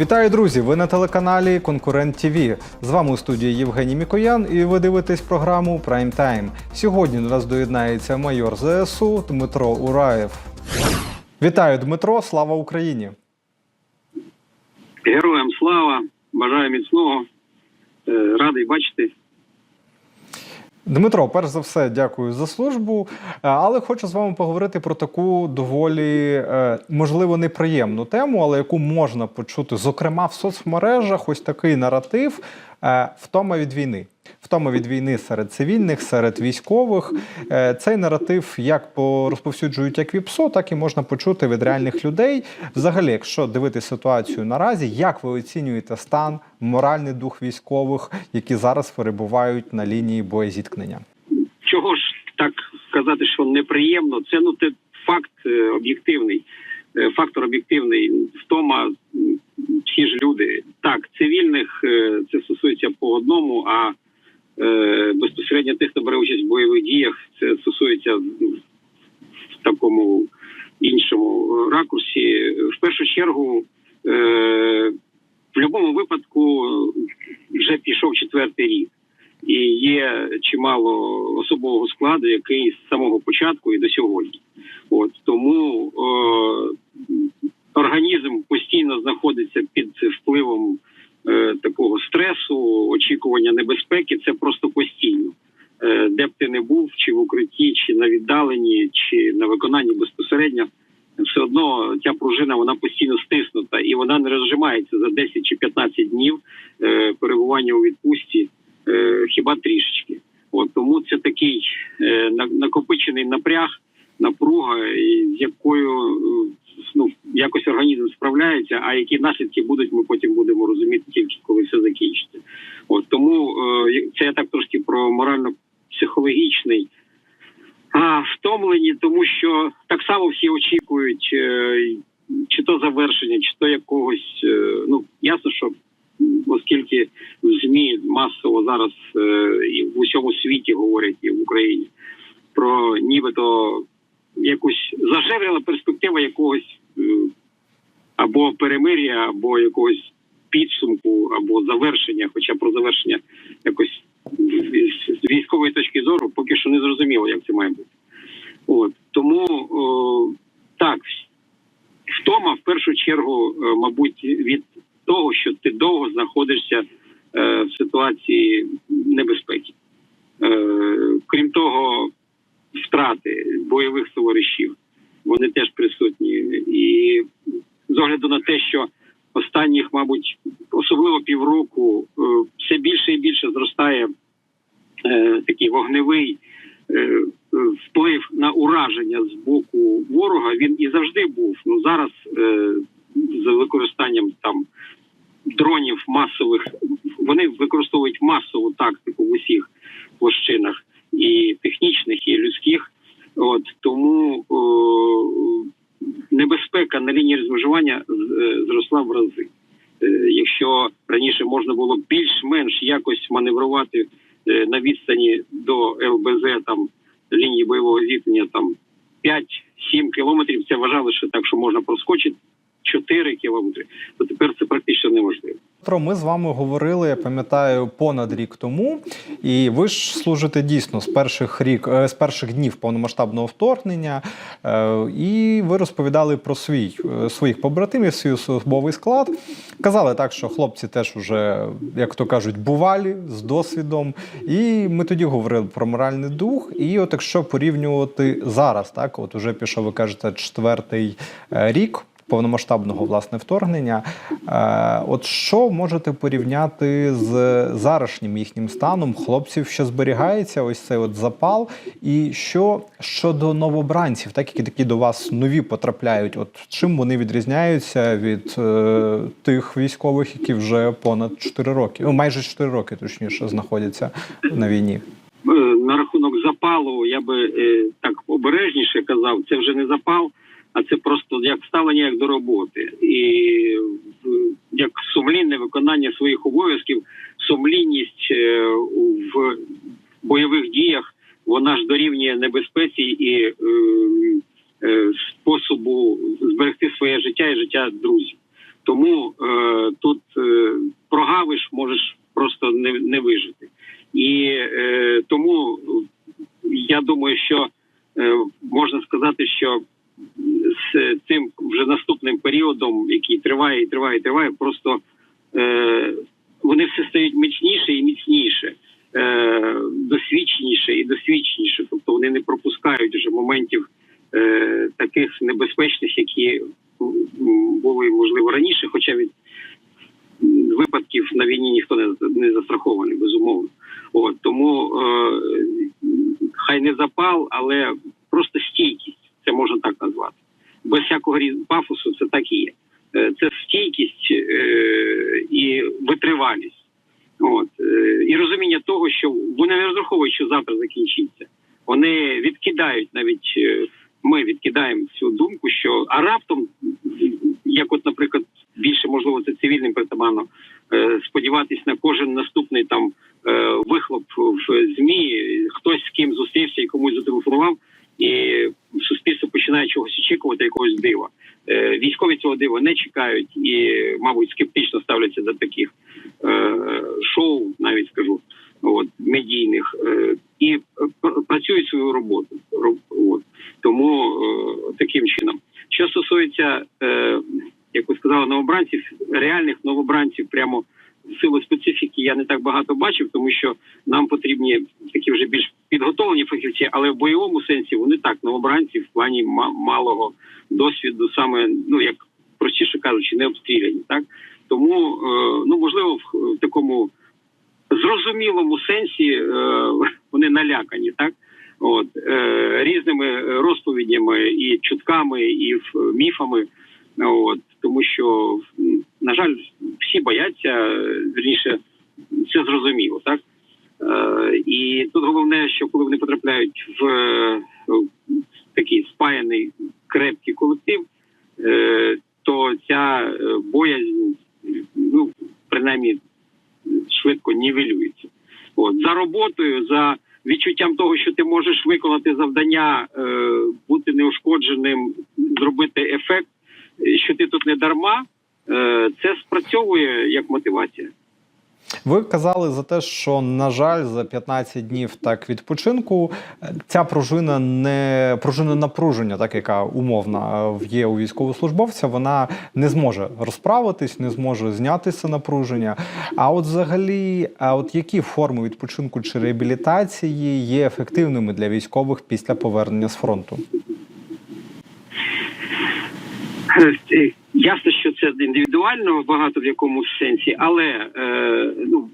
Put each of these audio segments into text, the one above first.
Вітаю, друзі! Ви на телеканалі Конкурент ТВ. З вами у студії Євгеній Мікоян, і ви дивитесь програму Прайм Тайм. Сьогодні до нас доєднається майор ЗСУ Дмитро Ураєв. Вітаю, Дмитро! Слава Україні! Героям слава, бажаю міцного. Е, Радий бачити. Дмитро, перш за все, дякую за службу. Е, Але хочу з вами поговорити про таку доволі е, можливо неприємну тему, але яку можна почути, зокрема в соцмережах. Ось такий наратив е, втома від війни. Втома від війни серед цивільних, серед військових. Е, Цей наратив як по- розповсюджують як ВІПСО, так і можна почути від реальних людей. Взагалі, якщо дивитися ситуацію наразі, як ви оцінюєте стан, моральний дух військових, які зараз перебувають на лінії боєзіткнення? Чого ж так сказати, що неприємно? Це ну це факт е, об'єктивний. Е, Фактор об'єктивний. Втома всі ж люди. Так, цивільних це стосується по одному, а безпосередньо тих, хто бере участь в бойових діях, це стосується ну, в такому іншому ракурсі. В першу чергу, е, в будь-якому випадку вже пішов четвертий рік. І є чимало особового складу, який з самого початку і до сьогодні. От тому е, організм постійно знаходиться під впливом е, такого стресу, очікування небезпеки. Це просто постійно. Е, де б ти не був, чи в укритті, чи на віддаленні, чи на виконанні безпосередньо, все одно ця пружина вона постійно стиснута і вона не розжимається за 10 чи 15 днів е, перебування у відпустці е, хіба трішечки. От тому це такий е, на- накопичений напряг, напруга, з якою е, ну якось організм справляється. А які наслідки будуть, ми потім будемо розуміти тільки коли все закінчиться. От тому е, це я так трошки про морально-психологічний. А втомлені, тому що так само всі очікують, е, чи то завершення, чи то якогось. е, Ну ясно, що оскільки в змі масово зараз і в усьому світі говорять і в Україні про нібито якусь зажевріла перспектива якогось або перемир'я, або якогось підсумку, або завершення, хоча про завершення якось з- військової точки зору поки що не зрозуміло, як це має бути. От тому о, так, втома в першу чергу, е, мабуть, від того, що ти довго знаходишся е, в ситуації небезпеки. Е, крім того, втрати бойових товаришів вони теж присутні. І з огляду на те, що останніх, мабуть, особливо півроку, е, все більше і більше зростає е, такий вогневий е, вплив на ураження з боку ворога. Він і завжди був. Ну зараз з використанням там дронів масових вони використовують масову тактику в усіх площинах і технічних, і людських. От тому о, небезпека на з- е, зросла в рази. Е, Якщо раніше можна було більш-менш якось маневрувати е, на відстані до ЛБЗ там лінії бойового зіткнення там 5-7 кілометрів, це вважали, що так, що можна проскочити 4 кілометри, то тепер це практично неможливо. Дмитро, ми з вами говорили, я пам'ятаю, понад рік тому, і ви ж служите дійсно з перших рік, е, з перших днів повномасштабного вторгнення, е, і ви розповідали про свій е, своїх побратимів, свій особовий склад. Казали так, що хлопці теж уже, як то кажуть, бувалі з досвідом. І ми тоді говорили про моральний дух. І от якщо порівнювати зараз, так от уже пішов, ви кажете, четвертий рік повномасштабного власне вторгнення. Е, От що можете порівняти з зарашнім їхнім станом? Хлопців ще зберігається ось цей от запал. І що щодо новобранців, так які такі до вас нові потрапляють? От чим вони відрізняються від е, тих військових, які вже понад 4 роки, ну майже 4 роки, точніше, знаходяться на війні? Е, на рахунок запалу я би е, так обережніше казав, це вже не запал, а це просто як ставлення як до роботи, і як сумлінне виконання своїх обов'язків, сумлінність е, в бойових діях, вона ж дорівнює небезпеці і е, е, способу зберегти своє життя і життя друзів. Тому е, тут е, прогавиш, можеш просто не, не вижити. І е, тому я думаю, що е, можна сказати, що з цим вже наступним періодом, який триває і триває, і триває, просто е, вони все стають міцніше і міцніше, е, досвідченіше і досвідченіше. Тобто вони не пропускають вже моментів е, таких небезпечних, які були можливо раніше, хоча від випадків на війні ніхто не, не застрахований, безумовно. От тому е, хай не запал, але просто стійкість, це можна так назвати. Без всякого пафосу це так і є. Е, Це стійкість е, і витривалість. От е, і розуміння того, що вони не розраховують, що завтра закінчиться. Вони відкидають навіть ми відкидаємо цю думку, що а раптом, як, от, наприклад, більше можливо, це цивільним притаманно, е, сподіватись на кожен наступний там е, вихлоп в змі, хтось з ким зустрівся і комусь зателефонував, і суспільство починає чогось очікувати, якогось дива. Е, Військові цього дива не чекають і, мабуть, скептично ставляться до таких шоу, навіть скажу, от медійних, і працюють свою роботу. Роб- От. Тому таким чином. Що стосується, як ви сказали, новобранців, реальних новобранців, прямо в силу специфіки я не так багато бачив, тому що нам потрібні такі вже більш підготовлені фахівці, але в бойовому сенсі вони так новобранці в плані ма- малого досвіду, саме ну як простіше кажучи, не обстріляні. Так тому е, ну можливо в, в такому зрозумілому сенсі е, вони налякані, так от е, різними розповідями і чутками, і міфами. От тому, що на жаль, всі бояться вірніше, це зрозуміло, так е, і тут головне, що коли вони потрапляють в, в такий спаяний крепкий колектив, е, то ця е, боязнь, ну принаймні швидко нівелюється. От за роботою, за відчуттям того, що ти можеш виконати завдання, е, бути неушкодженим, зробити ефект, що ти тут не дарма, е, це спрацьовує як мотивація. Ви казали за те, що на жаль, за 15 днів так відпочинку ця пружина не пружина напруження, так яка умовна е, є у військовослужбовця, вона не зможе розправитись, не зможе знятися напруження. А от взагалі, а от які форми відпочинку чи реабілітації є ефективними для військових після повернення з фронту? Е, Ясно, що це індивідуально багато в якомусь сенсі, але е, ну,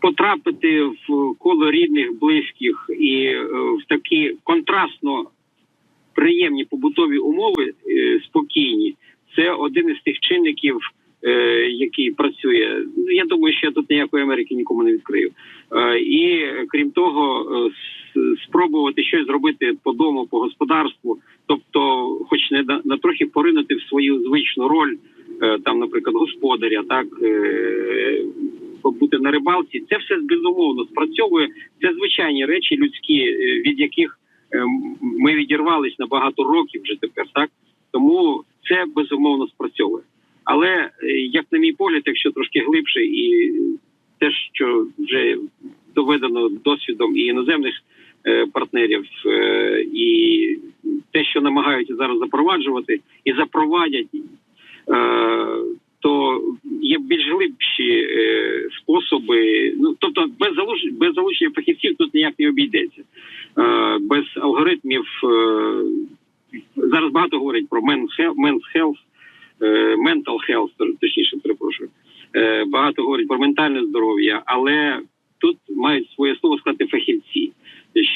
потрапити в коло рідних, близьких і е, в такі контрастно приємні побутові умови е, спокійні, це один із тих чинників, який працює. Ну, Я думаю, що я тут ніякої Америки нікому не відкрию. Е, і е, крім того, е, спробувати щось зробити по дому, по господарству, тобто, хоч не на, трохи поринути в свою звичну роль, е, там, наприклад, господаря, так е, побути на рибалці, це все безумовно спрацьовує. Це звичайні речі людські, е, від яких е, ми відірвались на багато років вже тепер, так тому це безумовно спрацьовує. Але е, як на мій погляд, якщо трошки глибше, і те, що вже доведено досвідом і іноземних е, партнерів, е, і те, що намагаються зараз запроваджувати і запровадять, то є більш глибші способи. Ну тобто, без залучення, без залучення фахівців тут ніяк не обійдеться. Без алгоритмів зараз багато говорять про men's health, mental health, точніше, перепрошую. Е, Багато говорять про ментальне здоров'я, але тут мають своє слово сказати фахівці,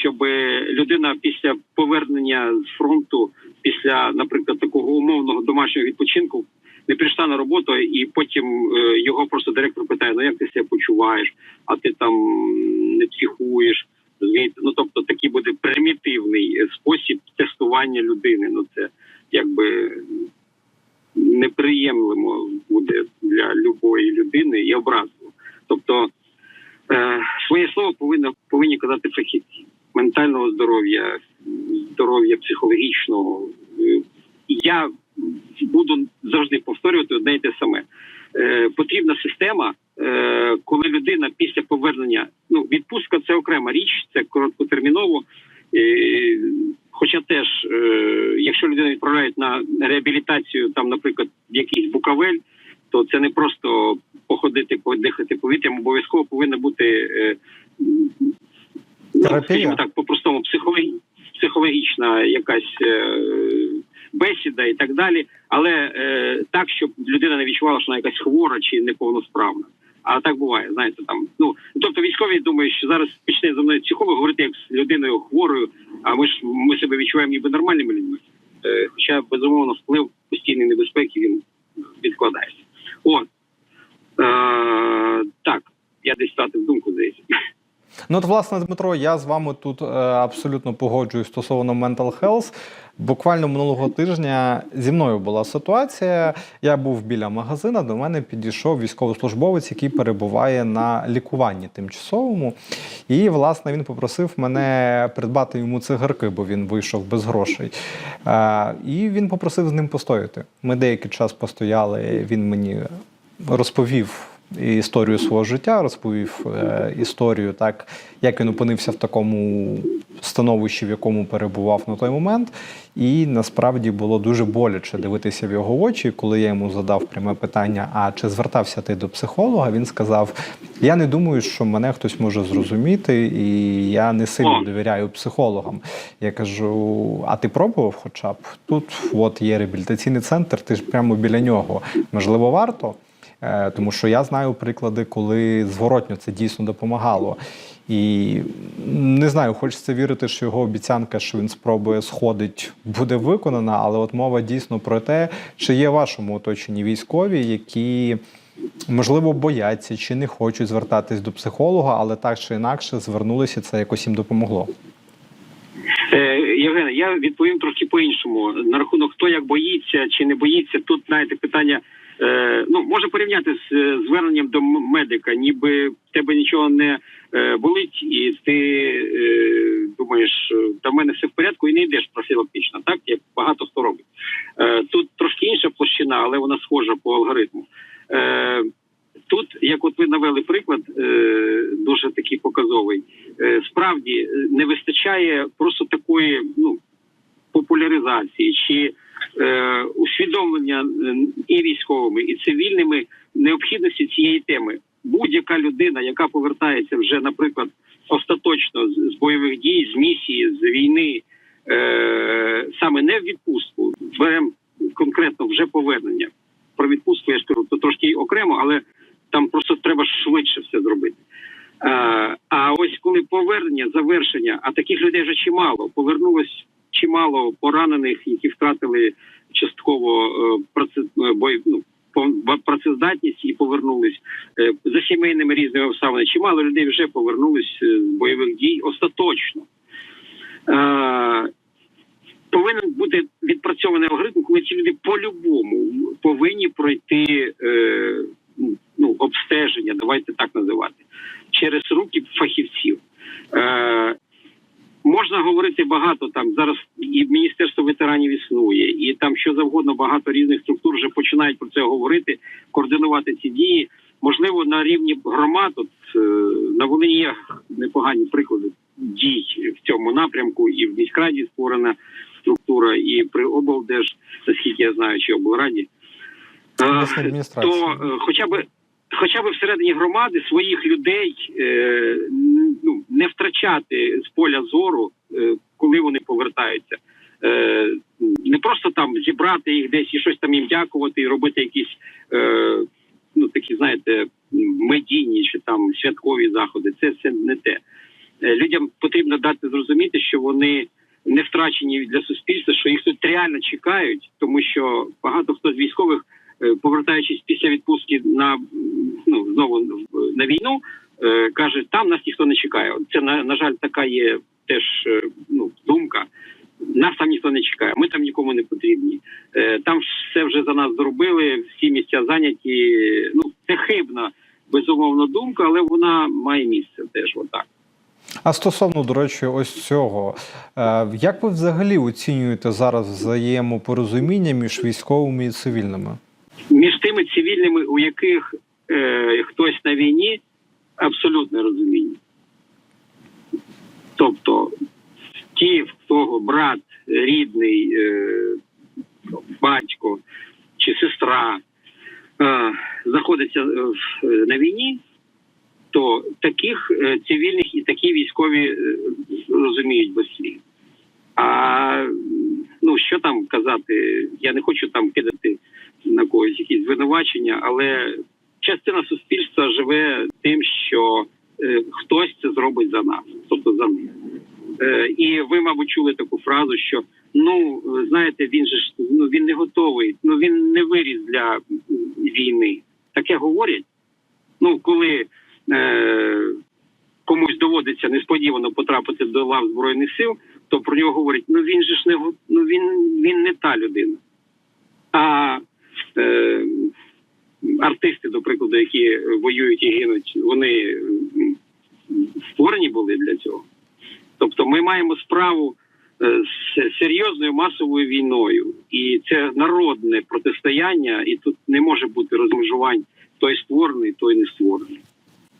щоб людина після повернення з фронту, після, наприклад, такого умовного домашнього відпочинку, не прийшла на роботу, і потім е, його просто директор питає: ну як ти себе почуваєш, а ти там не психуєш. Ну тобто такий буде примітивний е, спосіб тестування людини. Ну це якби неприємлемо буде для любої людини і образливо. Тобто е, своє слово повинно повинні казати фахівці ментального здоров'я, здоров'я психологічного. Я буду завжди повторювати одне й те саме. Е, потрібна система, е, коли людина після повернення, ну відпустка це окрема річ, це короткотерміново. Хоча теж, е, якщо людину відправляють на реабілітацію, там, наприклад, в якийсь Букавель, то це не просто походити, подихати повітрям, обов'язково повинна бути е, ну, скажімо так, по-простому психологі... психологічна якась е, бесіда і так далі, але е, так, щоб людина не відчувала, що вона якась хвора чи неповносправна. А так буває, знаєте, там ну тобто військові думають, що зараз почне за мною психолог говорити як з людиною хворою, а ми ж ми себе відчуваємо ніби нормальними людьми. Е, хоча безумовно вплив постійної небезпеки він відкладається. От е, так, я десь втратив думку здається. Ну, от, власне, Дмитро, я з вами тут е, абсолютно погоджуюсь стосовно mental health. Буквально минулого тижня зі мною була ситуація. Я був біля магазина. До мене підійшов військовослужбовець, який перебуває на лікуванні тимчасовому. І, власне, він попросив мене придбати йому цигарки, бо він вийшов без грошей. Е, і він попросив з ним постояти. Ми деякий час постояли. Він мені розповів історію свого життя, розповів е, історію, так як він опинився в такому становищі, в якому перебував на той момент. І насправді було дуже боляче дивитися в його очі, коли я йому задав пряме питання: а чи звертався ти до психолога? Він сказав: Я не думаю, що мене хтось може зрозуміти, і я не сильно довіряю психологам. Я кажу: а ти пробував хоча б? Тут от є реабілітаційний центр, ти ж прямо біля нього. Можливо, варто. Е, Тому що я знаю приклади, коли зворотньо це дійсно допомагало. І не знаю, хочеться вірити, що його обіцянка, що він спробує сходить, буде виконана, але от мова дійсно про те, чи є в вашому оточенні військові, які можливо бояться чи не хочуть звертатись до психолога, але так чи інакше звернулися, це якось їм допомогло. Е, Євгене, я відповім трохи по-іншому. На рахунок хто як боїться чи не боїться, тут знаєте питання. Е, ну може порівняти з е, зверненням до медика, ніби в тебе нічого не болить, і ти е, думаєш, в мене все в порядку, і не йдеш профілактично, так як багато хто робить. Е, тут трошки інша площина, але вона схожа по алгоритму. Е, Тут, як от ви навели приклад, е, дуже такий показовий. Е, справді е, не вистачає просто такої ну популяризації чи усвідомлення і військовими, і цивільними необхідності цієї теми. Будь-яка людина, яка повертається вже, наприклад, остаточно з, з бойових дій, з місії, з війни, е, саме не в відпустку, беремо конкретно вже повернення. Про відпустку я ж кажу, то трошки окремо, але там просто треба швидше все зробити. Е, а ось коли повернення, завершення, а таких людей вже чимало. Повернулось чимало поранених, які втратили частково е, е, ну, працездатність і повернулись за сімейними різними обставинами. Чимало людей вже повернулись з бойових дій остаточно. Повинен бути відпрацьований алгоритм, коли ці люди по-любому повинні пройти е, ну, обстеження, давайте так називати, через руки фахівців. Е, можна говорити багато там зараз. І Міністерство ветеранів існує, і там що завгодно багато різних структур вже починають про це говорити, координувати ці дії. Можливо, на рівні громад, от е, на Волині є непогані приклади дій в цьому напрямку, і в міськраді створена структура, і при облдеж, наскільки я знаю, чи облраді. Е, то е, хоча б хоча б всередині громади своїх людей е, ну, не втрачати з поля зору, е, коли вони повертаються. Е, не просто там зібрати їх десь і щось там їм дякувати, і робити якісь е, ну такі, знаєте, медійні чи там святкові заходи. Це все не те. Е, Людям потрібно дати зрозуміти, що вони не втрачені для суспільства, що їх тут реально чекають, тому що багато хто з військових, повертаючись після відпустки на ну знову на війну, е, каже, там нас ніхто не чекає. Це на, на жаль, така є теж е, ну думка. Нас там ніхто не чекає, ми там нікому не потрібні. Е, Там все вже за нас зробили, всі місця зайняті. Ну це хибна безумовно думка, але вона має місце теж отак. А стосовно, до речі, ось цього, е, як ви взагалі оцінюєте зараз взаємопорозуміння між військовими і цивільними? Між тими цивільними, у яких е, хтось на війні, абсолютне розуміння. Тобто, ті, в кого брат, рідний, е, батько чи сестра е, знаходиться на війні, то таких е, цивільних і такі військові е, розуміють без слів. А ну що там казати? Я не хочу там кидати на когось якісь звинувачення, але частина суспільства живе тим, що е, хтось це зробить за нас, тобто за них. Е, і ви, мабуть, чули таку фразу, що ну знаєте, він же ж ну він не готовий, ну він не виріс для війни. Таке говорять. Ну, коли е, комусь доводиться несподівано потрапити до лав збройних сил, то про нього говорять: ну він же ж не ну він, він не та людина. А артисти, до прикладу, які воюють і гинуть, вони створені були для цього. Тобто ми маємо справу е, з серйозною масовою війною, і це народне протистояння, і тут не може бути розмежувань той створений, той не створений.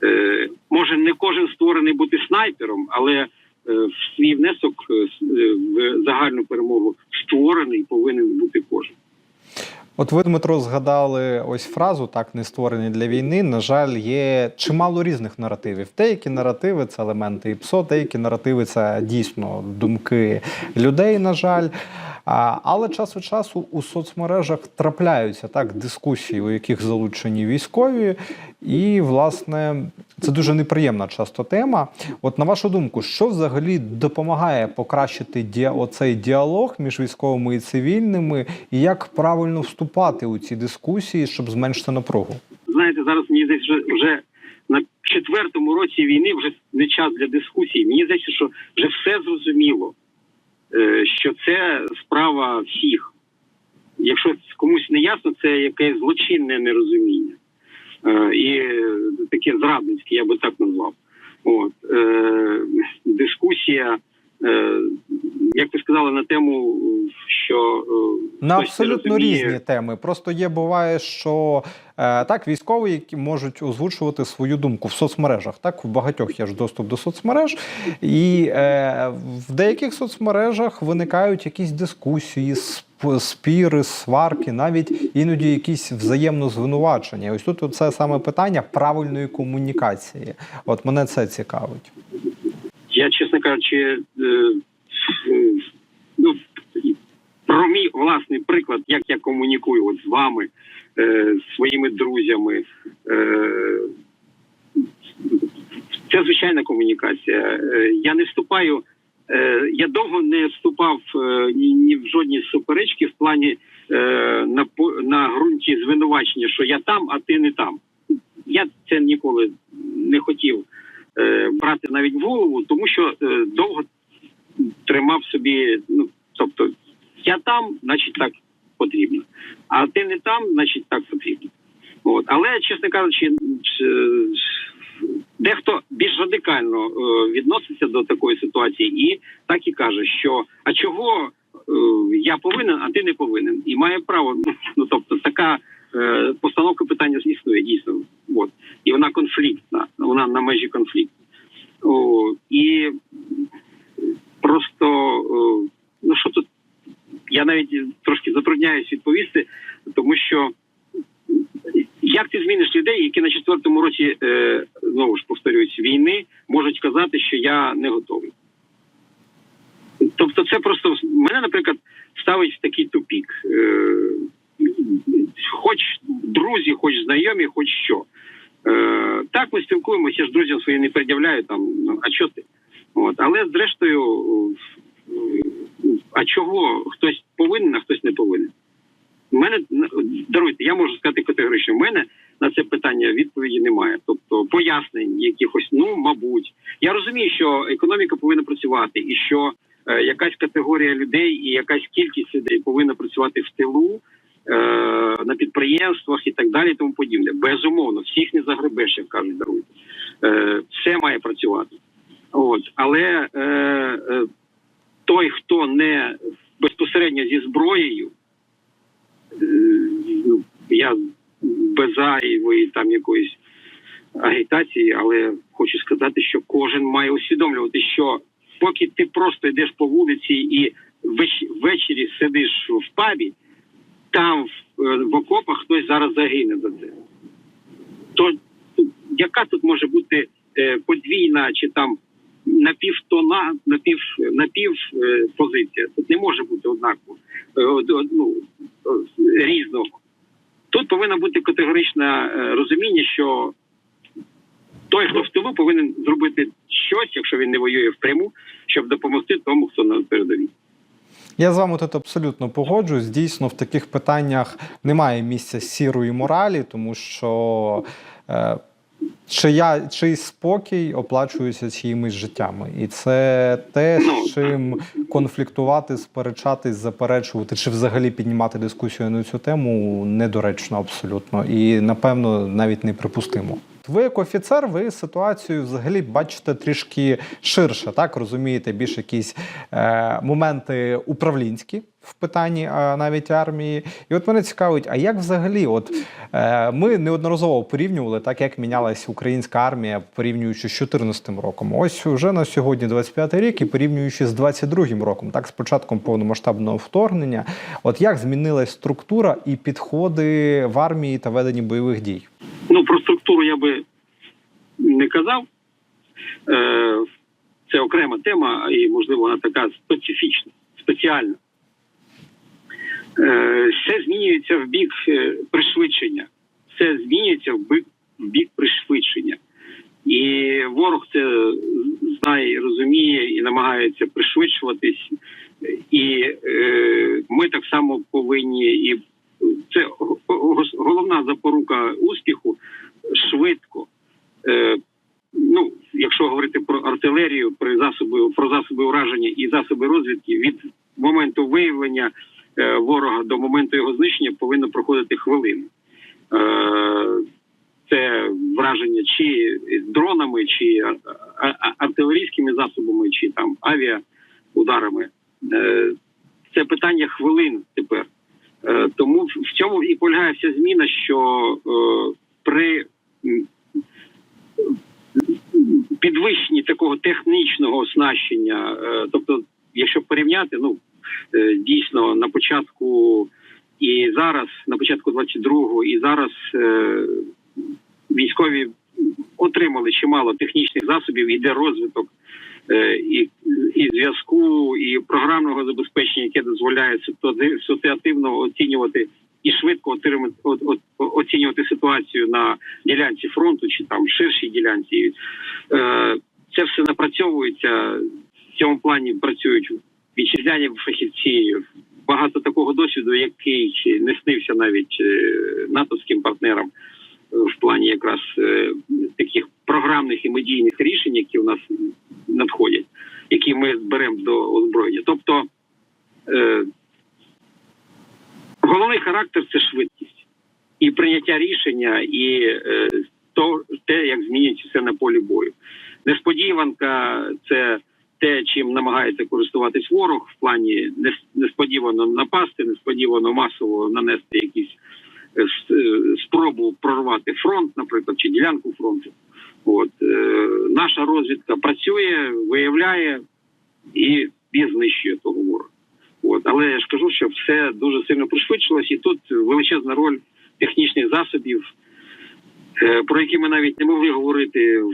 Е, може не кожен створений бути снайпером, але е, в свій внесок е, е, в загальну перемогу створений повинен бути кожен. От ви, Дмитро, згадали ось фразу так не створені для війни. На жаль, є чимало різних наративів. Деякі наративи це елементи ІПСО, деякі наративи це дійсно думки людей. На жаль. Але час від часу у соцмережах трапляються так дискусії, у яких залучені військові, і власне це дуже неприємна часто тема. От на вашу думку, що взагалі допомагає покращити діа- оцей діалог між військовими і цивільними, і як правильно вступати у ці дискусії, щоб зменшити напругу? знаєте, зараз мені здається, вже, вже на четвертому році війни вже не час для дискусій. Мені здається, що вже все зрозуміло, що це справа всіх. Якщо комусь не ясно, це якесь злочинне нерозуміння. Е, І е, таке зрадницьке, я би так назвав. От е, дискусія, е, як ви сказали, на тему, що е, На абсолютно розуміє. різні теми. Просто є буває, що е, так військові, які можуть озвучувати свою думку в соцмережах. Так, в багатьох є ж доступ до соцмереж, і е, в деяких соцмережах виникають якісь дискусії, сп- спіри, сварки, навіть іноді якісь взаємно звинувачення. Ось тут це саме питання правильної комунікації. От мене це цікавить. Я, кажучи, е, е, ну, про мій власний приклад, як я комунікую от з вами, е, з своїми друзями. Е, це звичайна комунікація. Е, Я не вступаю, е, я довго не вступав е, ні, в жодні суперечки в плані е, на, на ґрунті звинувачення, що я там, а ти не там. Я це ніколи не хотів е, брати навіть голову, тому що е, довго тримав собі, ну тобто, я там, значить так потрібно, а ти не там, значить так потрібно. От. Але, чесно кажучи, дехто більш радикально е, відноситься до такої ситуації і так і каже, що а чого е, я повинен, а ти не повинен, і має право. Ну тобто, така е, постановка питання існує дійсно. От. І вона конфліктна, вона на межі конфлікту. О, і просто о, ну що тут я навіть трошки затрудняюсь відповісти, тому що як ти зміниш людей, які на четвертому році е, знову ж повторююсь, війни можуть казати, що я не готовий. Тобто, це просто мене, наприклад, ставить в такий тупік. Е, хоч друзі, хоч знайомі, хоч що. Е, так, ми спілкуємося, я ж друзям своїм не пред'являю там, ну, а що ти? От, але зрештою, е, а чого хтось повинен, а хтось не повинен? У мене даруйте, я можу сказати категорично, в мене на це питання відповіді немає. Тобто пояснень якихось, ну мабуть. Я розумію, що економіка повинна працювати, і що е, якась категорія людей і якась кількість людей повинна працювати в тилу. Е, На підприємствах і так далі, і тому подібне. Безумовно, всіх не загребеш, як кажуть, даруйте. Е, Все має працювати. От, але е, е, той, хто не безпосередньо зі зброєю, я без зайвої там якоїсь агітації, але хочу сказати, що кожен має усвідомлювати, що поки ти просто йдеш по вулиці і ввечері сидиш в пабі, там в, е, окопах хтось зараз загине за це. То яка тут може бути е, подвійна чи там напівтона, напів, напів е, позиція? Тут не може бути однаково од- од- ну, різного. Тут повинно бути категоричне розуміння, що той, хто в тилу, повинен зробити щось, якщо він не воює впряму, щоб допомогти тому, хто на передовій. Я з вами тут абсолютно погоджуюсь. Дійсно, в таких питаннях немає місця сірої моралі, тому що е, чия, чийсь спокій оплачується чиїмись життями. І це те, з чим конфліктувати, сперечатись, заперечувати чи взагалі піднімати дискусію на цю тему недоречно абсолютно і напевно навіть неприпустимо. Ви як офіцер, ви ситуацію взагалі бачите трішки ширше, так розумієте, більш якісь е, моменти управлінські в питанні е, навіть армії. І от мене цікавить, а як взагалі, от е, ми неодноразово порівнювали, так як мінялася українська армія, порівнюючи з 2014 роком. Ось вже на сьогодні 25 рік, і порівнюючи з 22 роком, так з початком повномасштабного вторгнення. От як змінилась структура і підходи в армії та веденні бойових дій? Ну, про структуру я би не казав. Е, Це окрема тема, і, можливо, вона така специфічна, спеціальна. Е, Все змінюється в бік е, пришвидшення. Все змінюється в бік, бік пришвидшення. І ворог це знає, і розуміє і намагається пришвидшуватись. І е, ми так само повинні, і це го- го- головна запорука успіху швидко. Е, ну, якщо говорити про артилерію, про засоби, про засоби ураження і засоби розвідки, від моменту виявлення е, ворога до моменту його знищення повинно проходити хвилини. Е, це враження чи дронами, чи артилерійськими засобами, чи там авіаударами. Е, Це питання хвилин тепер. Е, Тому в цьому і полягає вся зміна, що е, при підвищенні такого технічного оснащення, тобто, якщо порівняти, ну дійсно на початку і зараз, на початку 22-го, і зараз військові отримали чимало технічних засобів, іде розвиток е, і, і зв'язку, і програмного забезпечення, яке дозволяє ситуати- ситуативно оцінювати і швидко отримати от, от, оцінювати ситуацію на ділянці фронту чи там ширшій ділянці. Е, це все напрацьовується. В цьому плані працюють вітчизняні фахівці. Багато такого досвіду, який не снився навіть е, натовським партнерам в плані якраз е, таких програмних і медійних рішень, які у нас надходять, які ми беремо до озброєння. Тобто е, головний характер це швидкість і прийняття рішення, і е, то те, як змінюється все на полі бою. Несподіванка це те, чим намагається користуватись ворог в плані несподівано напасти, несподівано масово нанести якісь спробу прорвати фронт, наприклад, чи ділянку фронту. От е, наша розвідка працює, виявляє і, і знищує того ворога. От, але я ж кажу, що все дуже сильно пришвидшилось, і тут величезна роль технічних засобів, е, про які ми навіть не могли говорити в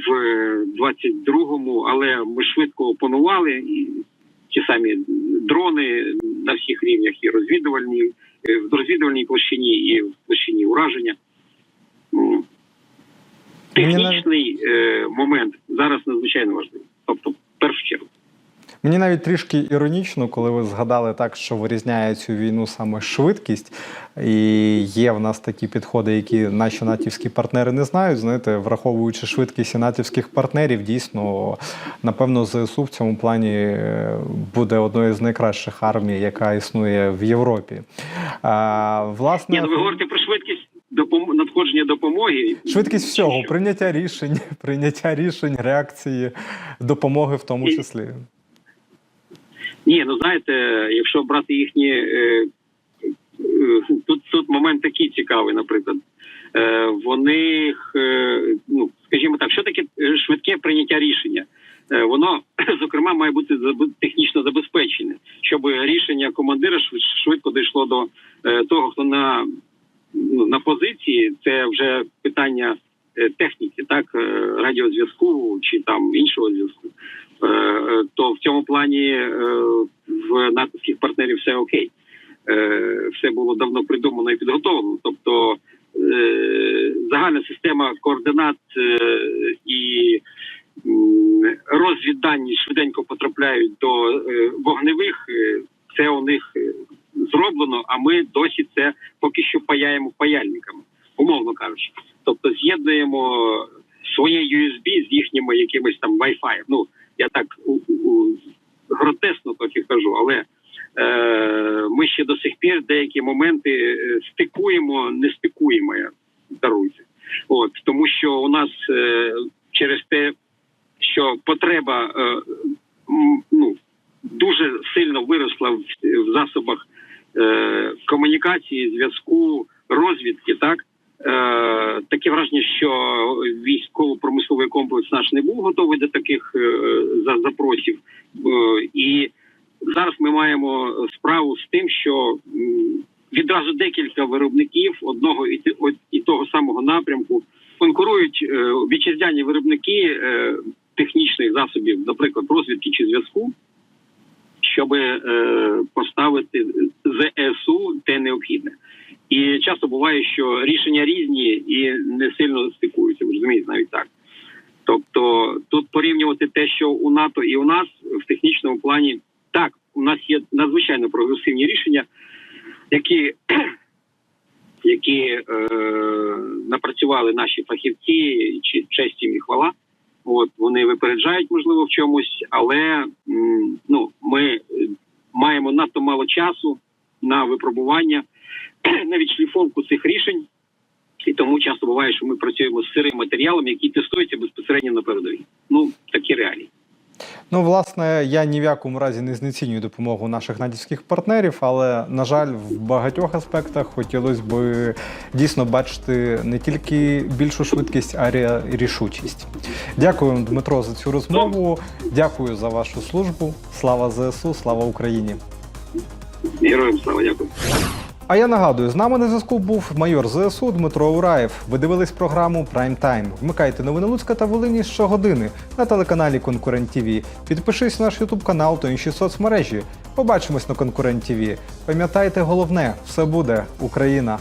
22-му, але ми швидко опанували і ті самі дрони на всіх рівнях, і розвідувальні в розвідувальній площині, і в площині ураження. Навіть- Технічний е, момент зараз надзвичайно важливий. Тобто, в першу чергу. Мені навіть трішки іронічно, коли ви згадали так, що вирізняє цю війну саме швидкість, і є в нас такі підходи, які наші натівські партнери не знають. Знаєте, враховуючи швидкість і натівських партнерів, дійсно, напевно, ЗСУ в цьому плані е, буде одною з найкращих армій, яка існує в Європі. А, власне, Ні, ну ви говорите про швидкість допом... надходження допомоги. Швидкість всього, прийняття рішень, прийняття рішень, реакції, допомоги в тому І- числі. Ні, ну знаєте, якщо брати їхні е, е, тут, тут момент такий цікавий, наприклад. Е, вони, е, ну скажімо так, що таке швидке прийняття рішення? Е, воно зокрема має бути технічно забезпечене, щоб рішення командира швид- швидко дійшло до е, того, хто на, ну, на позиції. Це вже питання е, техніки, так е, радіозв'язку чи там іншого зв'язку. Е, е, то в цьому плані е, в натовських партнерів все окей. Все було давно придумано і підготовлено. Тобто загальна система координат і розвіддані швиденько потрапляють до вогневих. Це у них зроблено, а ми досі це поки що паяємо паяльниками, умовно кажучи. Тобто з'єднуємо своє USB з їхніми якимось там Wi-Fi. Ну я так гротесно трохи кажу, але е, ми ще до сих пір деякі моменти е, стикуємо, не стикуємо. Даруйте. От тому, що у нас е, через те, що потреба е, ну дуже сильно виросла в, в засобах е, комунікації, зв'язку, розвідки, так. Е, таке враження, що військово-промисловий комплекс наш не був готовий до таких е, за- запросів. Е, і зараз ми маємо справу з тим, що відразу декілька виробників одного і, і того самого напрямку конкурують вітчизняні виробники технічних засобів, наприклад, розвідки чи зв'язку, щоб поставити ЗСУ те необхідне. І часто буває, що рішення різні і не сильно стикуються. Ви розумієте, навіть так. Тобто тут порівнювати те, що у НАТО і у нас в технічному плані, так, у нас є надзвичайно прогресивні рішення, які, які е, напрацювали наші фахівці, чи честь їм і хвала. От вони випереджають, можливо, в чомусь, але ну ми маємо надто мало часу на випробування, навіть шліфовку цих рішень. І тому часто буває, що ми працюємо з сирим матеріалом, який тестується безпосередньо на передовій. Ну такі реалії. Ну, власне, я ні в якому разі не знецінюю допомогу наших натівських партнерів, але на жаль, в багатьох аспектах хотілося б дійсно бачити не тільки більшу швидкість, а й рішучість. Дякую, Дмитро, за цю розмову. Дякую за вашу службу. Слава ЗСУ, слава Україні. Героям слава дякую. А я нагадую, з нами на зв'язку був майор ЗСУ Дмитро Ураєв. Ви дивились програму Прайм Тайм. Вмикайте новини Луцька та Волині щогодини на телеканалі Конкурент ТВ. Підпишись на наш Ютуб канал та інші соцмережі. Побачимось на Конкурент ТВ. Пам'ятайте головне, все буде Україна.